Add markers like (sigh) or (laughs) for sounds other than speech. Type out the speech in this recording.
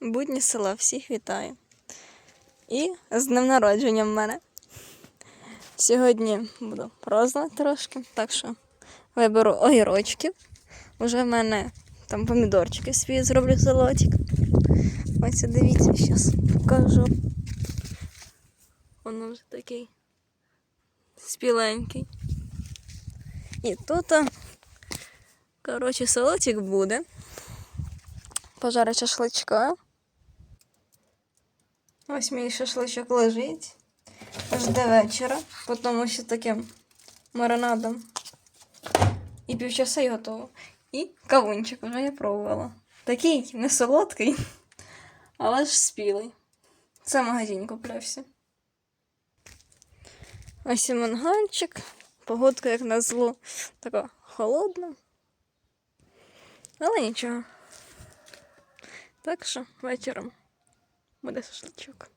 будні села, всіх вітаю. І з днем народження в мене. Сьогодні буду празднувати трошки, так що виберу огірочків. Уже в мене там помідорчики свої зроблю салатик. Ось дивіться, зараз покажу. Воно вже такий спіленький. І тут, коротше, салатик буде. Пожарю шашличка. Ось мій шашличок лежить. Жде вечора, тому що таким маринадом. І півчаса і готово. І кавунчик вже я пробувала. Такий не солодкий, (laughs) але ж спілий. Це в магазині куплявся. Ось і мангальчик. Погодка, як назло, така холодна. Але нічого. Так що вечором буде шашличок.